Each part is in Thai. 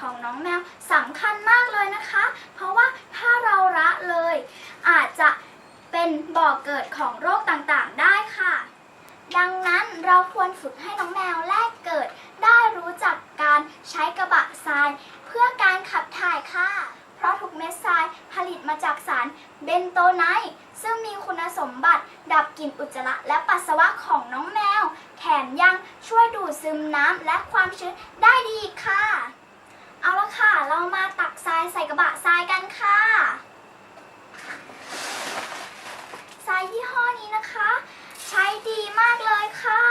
ของน้องแมวสำคัญมากเลยนะคะ เพราะว่าถ้าเราละเลย อาจจะเป็นบ่อกเกิดของโรคต่างๆได้ค่ะ ดังนั้นเราควรฝึกให้น้องแมวแรกเกิด ได้รู้จักการใช้กระบะทราย เพื่อการขับถ่ายค่ะ เพราะทุกเม็ดทรายผลิตมาจากสารเบนโตไนท์ซึ่งมีคุณสมบัติดับกลิ่นอุจจาระและปัสสาวะของน้องแมว แถมยังช่วยดูดซึมน้ำและความชื้นได้ดีค่ะ ใส่กระบะทรายกันค่ะทรายยี่ห้อนี้นะคะ ใช้ดีมากเลยค่ะ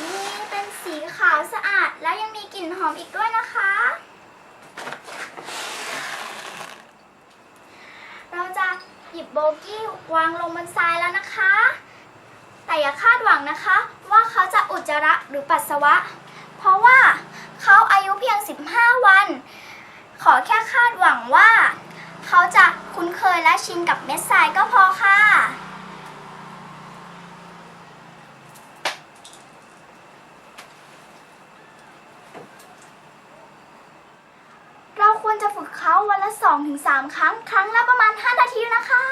นี่เป็นสีขาวสะอาดแล้วยังมีกลิ่นหอมอีกด้วยนะคะ เราจะหยิบโบกี้วางลงบนทรายแล้วนะคะ แต่อย่าคาดหวังนะคะ ว่าเขาจะอุจจาระหรือปัสสาวะ เพราะว่าเขาอายุเพียง 15 วัน อแค่คาดหวังว่า เขาจะคุ้นเคยและชินกับเม็ดทรายก็พอค่ะ เราควรจะฝึกเขาวันละ 2-3 ครั้ง ครั้งละประมาณ 5 นาทีนะคะ